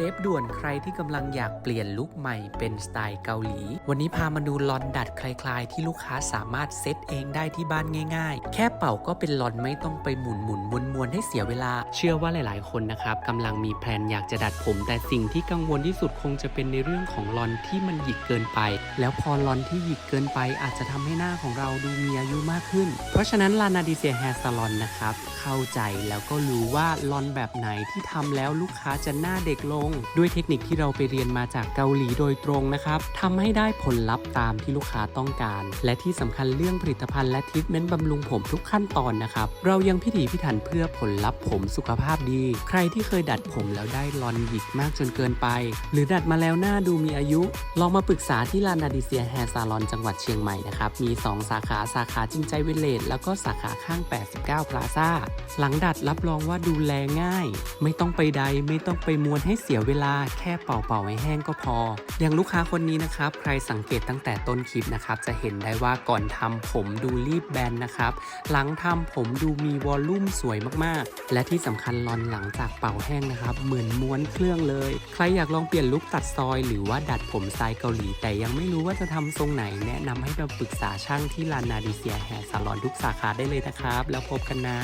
ซฟด่วนใครที่กำลังอยากเปลี่ยนลุคใหม่เป็นสไตล์เกาหลี วันนี้พามาดูลอนดัดคลายๆ ที่ลูกค้าสามารถเซตเองได้ที่บ้านง่าย ๆ แค่เป่าก็เป็นลอนไม่ต้องไปหมุนหมุนมวนมวนๆให้เสียเวลา เชื่อว่าหลายๆ คนนะครับกำลังมีแพลนอยากจะดัดผม แต่สิ่งที่กังวลที่สุดคงจะเป็นในเรื่องของลอนที่มันหยิกเกินไป แล้วพอลอนที่หยิกเกินไปอาจจะทำให้หน้าของเราดูมีอายุมากขึ้น เพราะฉะนั้นลานาดิเซียแฮร์ซาลอนนะครับเข้าใจแล้วก็รู้ว่าลอนแบบไหนที่ทำแล้วลูกค้าจะหน้าเด็กลงด้วยเทคนิคที่เราไปเรียนมาจากเกาหลีโดยตรงนะครับทำให้ได้ผลลัพธ์ตามที่ลูกค้าต้องการ และที่สำคัญเรื่องผลิตภัณฑ์และทรีทเมนต์บำรุงผมทุกขั้นตอนนะครับ เรายังพิถีพิถันเพื่อผลลัพธ์ผมสุขภาพดี ใครที่เคยดัดผมแล้วได้ลอนหยิกมากจนเกินไป หรือดัดมาแล้วหน้าดูมีอายุ ลองมาปรึกษาที่ลานาดิเซียแฮร์ซาลอนจังหวัดเชียงใหม่นะครับ มี 2 สาขาสาขาจริงใจเวลเลจแล้วก็สาขาข้าง 89พลาซ่าหลังดัดรับรองว่าดูแลง่าย ไม่ต้องไปใดไม่ต้องไปม้วนให้เสียเวลาแค่เป่าๆให้แห้งก็พอ อย่างลูกค้าคนนี้นะครับ ใครสังเกตตั้งแต่ต้นคลิปนะครับ จะเห็นได้ว่าก่อนทำผมดูรีบแบนนะครับ หลังทำผมดูมีวอลลุ่มสวยมากๆ และที่สำคัญลอนหลังจากเป่าแห้งนะครับ เหมือนม้วนเครื่องเลย ใครอยากลองเปลี่ยนลุคตัดซอย หรือว่าดัดผมสไตล์เกาหลี แต่ยังไม่รู้ว่าจะทำทรงไหน แนะนำให้มาปรึกษาช่างที่ลานนาดิเซียแฮร์ซาลอนทุกสาขาได้เลยนะครับ แล้วพบกันนะ